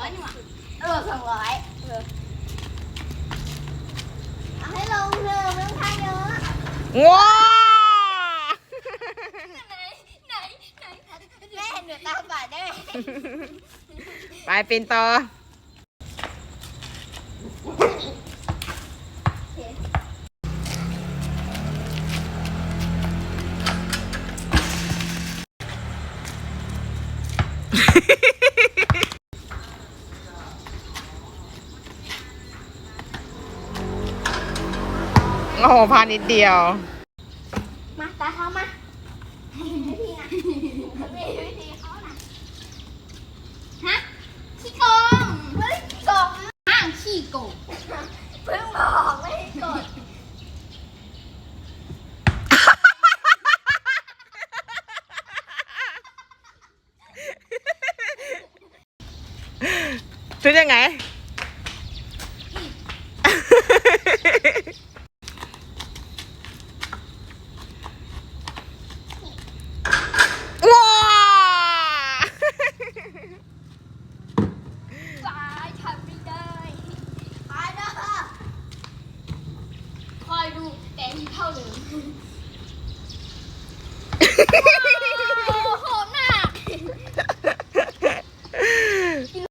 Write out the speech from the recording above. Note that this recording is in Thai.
rưỡi nhưng mà được rồi gọi được à, thấy luôn chưa mấy ông thay nữa đây bài pinto Hehehe โอ้โหพานิดเดียว มาตาเขามาวิธีนะวิธีเขานะฮะขี้โกงเฮ้ยขี้โกงห้างขี้โกงเพิ่งบอกไม่ให้กดชุดยังไง แต่ที่เท่าเดิม